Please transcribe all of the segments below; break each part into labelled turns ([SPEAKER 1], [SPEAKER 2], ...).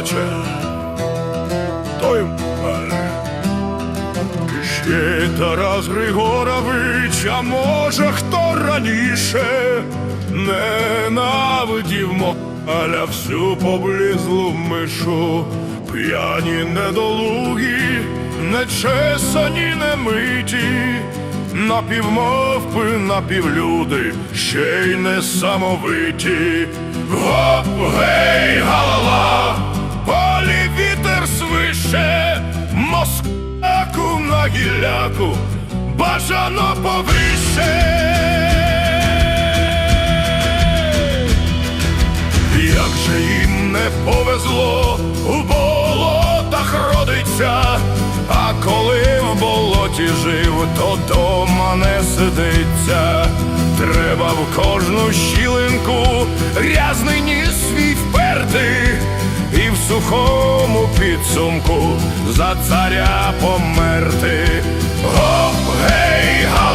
[SPEAKER 1] плаче, той вмер. Ще Тарас Григорович, а може, хто раніше ненавидів моля всю поблизлу мишу, п'яні недолугі, нечесані, немиті, напівмовпи, напівлюди, ще й несамовиті. На бажано повише. Як же їм не повезло, у болотах родиться, а коли в болоті жив, то дома не сидиться. Треба в кожну щілинку грязний ніс свій вперти, і в сухому підсумку за царя померти. Гоп, гей, галала,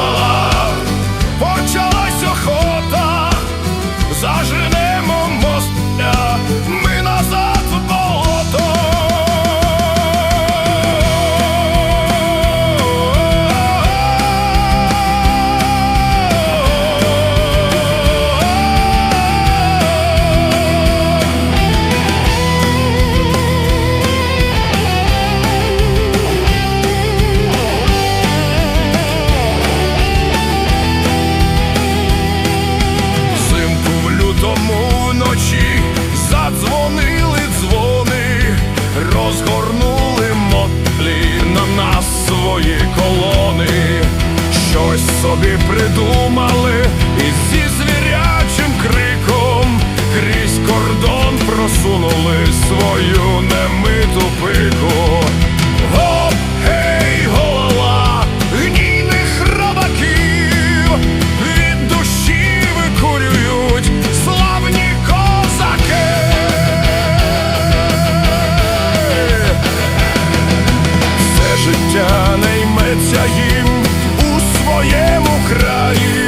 [SPEAKER 1] собі придумали і зі звірячим криком крізь кордон просунули свою немиту пику. Гоп, гей, голова, гнійних рабаків від душі викурюють славні козаки. Все життя не йметься їм своєму краї,